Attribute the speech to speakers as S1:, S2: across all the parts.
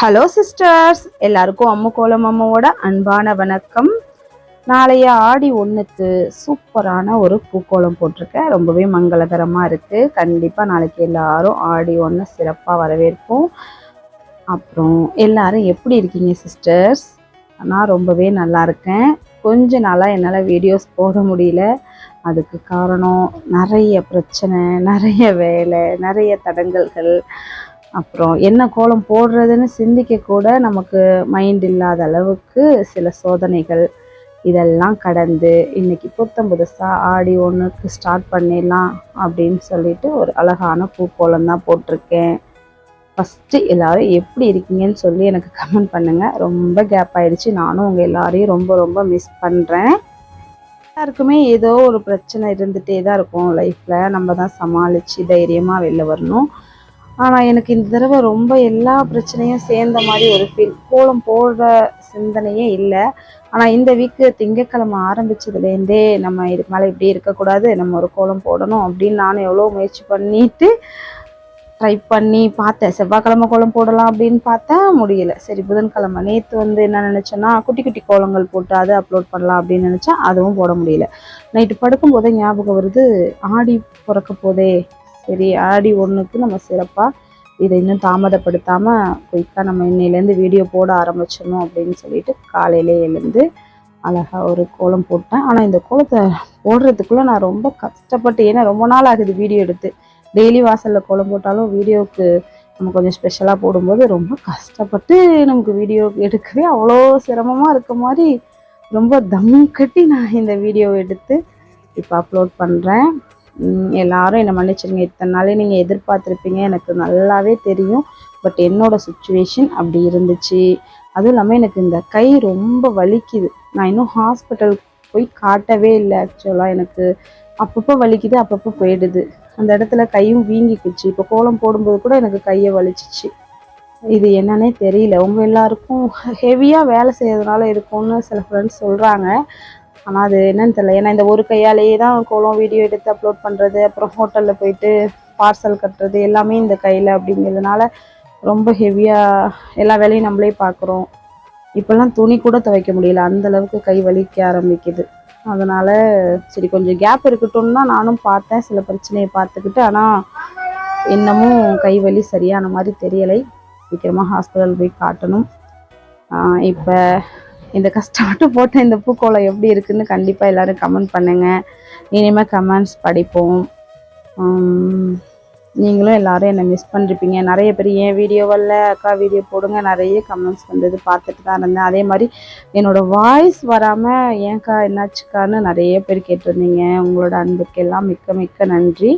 S1: Hello sisters எல்லாருக்கும் அம்மு கோலம் அம்மாவோட அன்பான வணக்கம். நாளைய ஆடி ஒன்றுக்கு சூப்பரான ஒரு பூக்கோலம் போட்டிருக்கேன். ரொம்பவே மங்களகரமாக இருக்குது கண்டிப்பாக நாளைக்கு எல்லாரும் ஆடி ஒன்று சிறப்பாக வரவேற்போம். அப்புறம் எல்லாரும் எப்படி இருக்கீங்க சிஸ்டர்ஸ் நான் ரொம்பவே நல்லா இருக்கேன். கொஞ்ச நாளாக என்னால் வீடியோஸ் போட முடியல. அதுக்கு காரணம் நிறைய பிரச்சனை நிறைய வேலை நிறைய தடங்கல்கள். அப்புறம் என்ன கோலம் போடுறதுன்னு சிந்திக்க கூட நமக்கு மைண்ட் இல்லாத அளவுக்கு சில சோதனைகள் இதெல்லாம் கடந்து இன்னைக்கு புத்தம் புதுசாக ஆடி ஒன்றுக்கு ஸ்டார்ட் பண்ணிடலாம் அப்படின்னு சொல்லிட்டு ஒரு அழகான பூக்கோலம் தான் போட்டிருக்கேன். ஃபஸ்ட்டு எல்லோரும் எப்படி இருக்கீங்கன்னு சொல்லி எனக்கு கமெண்ட் பண்ணுங்கள் ரொம்ப கேப் ஆயிடுச்சு. நானும் உங்கள் எல்லாரையும் ரொம்ப ரொம்ப மிஸ் பண்ணுறேன் எல்லாருக்குமே ஏதோ ஒரு பிரச்சனை இருந்துகிட்டே தான் இருக்கும். லைஃப்பில் நம்ம தான் சமாளித்து தைரியமாக வெளில வரணும். ஆனால் எனக்கு இந்த தடவை ரொம்ப எல்லா பிரச்சனையும் சேர்ந்த மாதிரி ஒரு ஃபீல் கோலம் போடுற சிந்தனையே இல்லை. ஆனால் இந்த வீக்கு திங்கக்கிழமை ஆரம்பித்ததுலேருந்தே நம்ம இதுக்கு மேலே இப்படி இருக்கக்கூடாது நம்ம ஒரு கோலம் போடணும் அப்படின்னு நானும் எவ்வளோ முயற்சி பண்ணிட்டு ட்ரை பண்ணி பார்த்தேன். செவ்வாய்க்கிழமை கோலம் போடலாம் அப்படின்னு பார்த்தேன் முடியல. சரி புதன்கிழமை நேற்று வந்து என்ன நினச்சேன்னா குட்டி குட்டி கோலங்கள் போட்டு அதை அப்லோட் பண்ணலாம் அப்படின்னு நினச்சேன் அதுவும் போட முடியல. நைட்டு படுக்கும்போதே ஞாபகம் வருது ஆடி பிறக்க போதே சரி ஆடி ஒன்றுக்கு நம்ம சிறப்பாக இதை இன்னும் தாமதப்படுத்தாமல் குயிக்காக நம்ம இன்னையிலேருந்து வீடியோ போட ஆரம்பிச்சிடணும் அப்படின்னு சொல்லிட்டு காலையிலே எழுந்து அழகாக ஒரு கோலம் போட்டேன். ஆனால் இந்த கோலத்தை போடுறதுக்குள்ளே நான் ரொம்ப கஷ்டப்பட்டு ஏன்னா ரொம்ப நாள் ஆகுது வீடியோ எடுத்து. டெய்லி வாசலில் கோலம் போட்டாலும் வீடியோவுக்கு நம்ம கொஞ்சம் ஸ்பெஷலாக போடும்போது ரொம்ப கஷ்டப்பட்டு நமக்கு வீடியோ எடுக்கவே அவ்வளோ சிரமமாக இருக்க மாதிரி ரொம்ப தம் கட்டி நான் இந்த வீடியோ எடுத்து இப்போ அப்லோட் பண்ணுறேன் எல்லாரும் என்னை மன்னிச்சிருங்க. இத்தனை நாளே நீங்கள் எதிர்பார்த்துருப்பீங்க. எனக்கு நல்லாவே தெரியும். பட் என்னோட சுச்சுவேஷன் அப்படி இருந்துச்சு. அதுவும் இல்லாமல் எனக்கு இந்த கை ரொம்ப வலிக்குது. நான் இன்னும் ஹாஸ்பிட்டல் போய் காட்டவே இல்லை ஆக்சுவலாக எனக்கு. அப்பப்போ வலிக்குது அப்பப்போ போயிடுது. அந்த இடத்துல கையும் வீங்கிக்குச்சு. இப்போ கோலம் போடும்போது கூட எனக்கு கையை வலிச்சிச்சு. இது என்னன்னே தெரியல. உங்கள் எல்லாருக்கும் ஹெவியாக வேலை செய்யறதுனால இருக்கும்னு சில ஃப்ரெண்ட்ஸ் சொல்கிறாங்க ஆனால் அது என்னன்னு தெரியல. ஏன்னா இந்த ஒரு கையாலேயே தான் கோலம் வீடியோ எடுத்து அப்லோட் பண்ணுறது அப்புறம் ஹோட்டலில் போயிட்டு பார்சல் கட்டுறது எல்லாமே இந்த கையில் அப்படிங்கிறதுனால ரொம்ப ஹெவியாக எல்லா வேலையும் நம்மளே பார்க்குறோம். இப்போல்லாம் துணி கூட துவைக்க முடியல. அந்த அளவுக்கு கை வலிக்க ஆரம்பிக்குது. அதனால் சரி கொஞ்சம் கேப் இருக்கட்டும் தான் நானும் பார்த்தேன். சில பிரச்சனையை பார்த்துக்கிட்டு ஆனால் இன்னமும் கை வலி சரியான மாதிரி தெரியலை. சீக்கிரமாக ஹாஸ்பிட்டல் போய் காட்டணும். இப்போ இந்த கஷ்டப்பட்டு போட்ட இந்த பூக்கோளம் எப்படி இருக்குன்னு கண்டிப்பாக எல்லோரும் கமெண்ட் பண்ணுங்கள் இனிமேல் கமெண்ட்ஸ் படிப்போம். நீங்களும் எல்லாரும் என்னை மிஸ் பண்ணிருப்பீங்க. நிறைய பேர் ஏன் வீடியோவில் அக்கா வீடியோ போடுங்க. நிறைய கமெண்ட்ஸ் வந்தது பார்த்துட்டு தான் இருந்தேன். அதே மாதிரி என்னோடய வாய்ஸ் வராமல் ஏன்க்கா என்னாச்சுக்கான்னு நிறைய பேர் கேட்டிருந்தீங்க. உங்களோட அன்புக்கெல்லாம் மிக்க மிக்க நன்றி.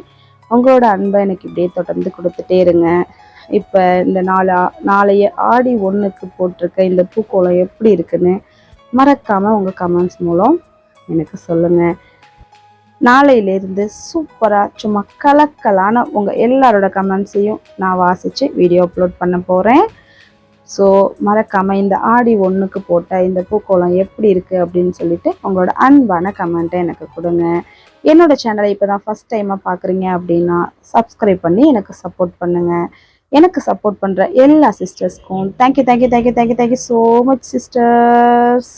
S1: உங்களோட அன்பை எனக்கு இப்படியே தொடர்ந்து கொடுத்துட்டே இருங்க. இப்போ இந்த நாலு நாளைய ஆடி ஒன்றுக்கு போட்டிருக்க இந்த பூக்கோளம் எப்படி இருக்குன்னு மறக்காமல் உங்கள் கமெண்ட்ஸ் மூலம் எனக்கு சொல்லுங்கள் நாளையிலேருந்து சூப்பராக சும்மா கலக்கலான உங்கள் எல்லாரோட கமெண்ட்ஸையும் நான் வாசித்து வீடியோ அப்லோட் பண்ண போகிறேன் ஸோ மறக்காமல் இந்த ஆடி ஒன்றுக்கு போட்ட இந்த பூக்கோளம் எப்படி இருக்குது அப்படின்னு சொல்லிட்டு உங்களோட அன்பான கமெண்ட்டை எனக்கு கொடுங்க. என்னோட சேனலை இப்போ தான் ஃபஸ்ட் டைமாக பார்க்குறீங்க அப்படின்னா சப்ஸ்கிரைப் பண்ணி எனக்கு சப்போர்ட் பண்ணுங்கள் எனக்கு சப்போர்ட் பண்ணுற எல்லா சிஸ்டர்ஸ்க்கும் thank you thank you thank you thank you thank you so much sisters